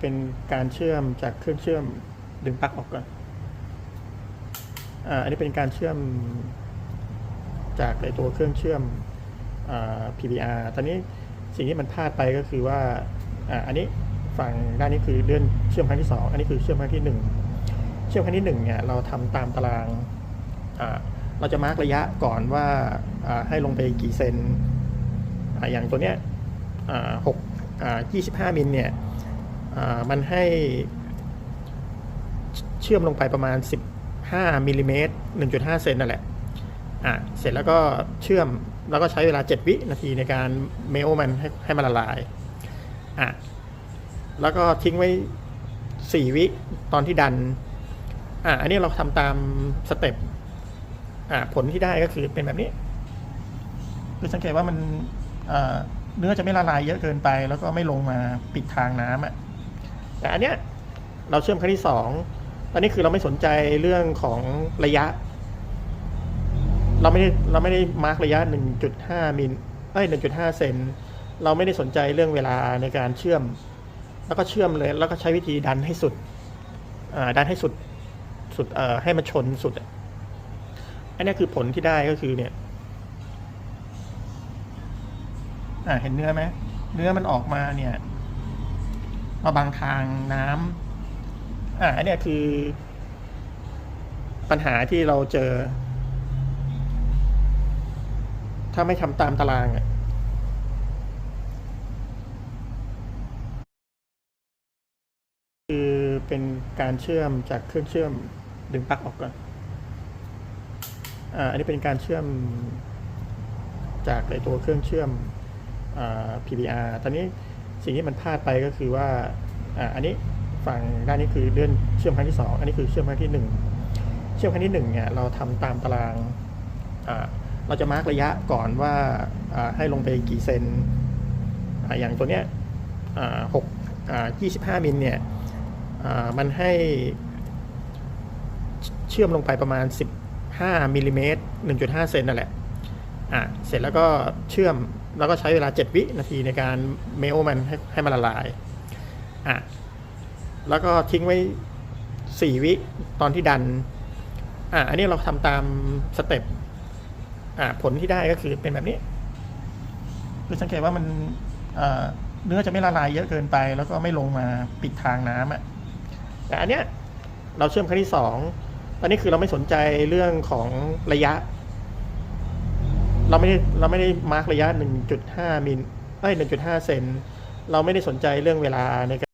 เป็นการเชื่อมจากเครื่องเชื่อมดึงปลั๊กออกก่อนอ่าอันนี้เป็นการเชื่อมจากในตัวเครื่องเชื่อมอ่า PBR ตอนนี้สิ่งที่มันพลาดไปก็คือว่าอ่าอันนี้ฝั่งด้านนี้คือเลื่อนเชื่อมครั้งที่สองอันนี้คือเชื่อมครั้งที่หนึ่งเชื่อมครั้งที่หนึ่งเนี่ยเราทำตามตารางอ่าเราจะมาร์กระยะก่อนว่าให้ลงไปกี่เซนออย่างตัวเนี้ยหกยี่สิบห้ามิลเนี่ย มันให้เชื่อมลงไปประมาณ 15มิลลิเมตร1.5 เซนนั่นแหละอะเสร็จแล้วก็เชื่อมแล้วก็ใช้เวลา 7 วินาทีในการเมลมันให้ให้มันละลายอะแล้วก็ทิ้งไว้ 4 วิตอนที่ดันอะอันนี้เราทำตามสเต็ปอะผลที่ได้ก็คือเป็นแบบนี้คือสังเกตว่ามันเอ่อเนื้อจะไม่ละลายเยอะเกินไป แล้วก็ไม่ลงมาปิดทางน้ำอะ แต่อันเนี้ยเราเชื่อมครั้งที่สองตอนนี้คือเราไม่สนใจเรื่องของระยะ เราไม่ได้เราไม่ได้มาร์กระยะ 1.5มิลเอ้ย1.5เซนเราไม่ได้สนใจเรื่องเวลาในการเชื่อม แล้วก็เชื่อมเลย แล้วก็ใช้วิธีดันให้สุดอ่าดันให้สุดสุดเอ่อให้มันชนสุดอันนี้คือผลที่ได้ก็คือเนี่ยอ่าเห็นเนื้อไหมเนื้อมันออกมาเนี่ย มาบังทางน้ำอ่าอันเนี้ยคือ ปัญหาที่เราเจอ ถ้าไม่ทำตามตารางอะคือเป็นการเชื่อมจากเครื่องเชื่อมดึงปลั๊กออกก่อน อ่า อันนี้เป็นการเชื่อมจากในตัวเครื่องเชื่อมอ่า PBR ตอนนี้ สิ่งที่มันพลาดไปก็คือว่าอันนี้ฝั่งด้านนี้คือเลื่อนเชื่อมครั้งที่สองอันนี้คือเชื่อมครั้งที่หนึ่งเชื่อมครั้งที่หนึ่งเนี่ยเราทำตามตารางเราจะมาร์กระยะก่อนว่าให้ลงไปกี่เซนออย่างตัวเนี้ยหกยี่สิบห้ามิลเนี่ยมันให้เชื่อมลงไปประมาณ 15มิลลิเมตร1.5 เซนนั่นแหละอะเสร็จแล้วก็เชื่อม แล้วก็ใช้เวลา 7 วินาทีในการเมลมันให้ให้มันละลายอะแล้วก็ทิ้งไว้ 4 วิตอนที่ดันอะอันนี้เราทำตามสเต็ปอะผลที่ได้ก็คือเป็นแบบนี้คือสังเกตว่ามันเนื้อจะไม่ละลายเยอะเกินไป แล้วก็ไม่ลงมาปิดทางน้ำอะแต่อันเนี้ยเราเชื่อมครั้งที่สองตอนนี้คือเราไม่สนใจเรื่องของระยะ เราไม่ได้เราไม่ได้มาร์กระยะ 1.5มิลเอ้ย1.5 เซน เราไม่ได้สนใจเรื่องเวลาในการ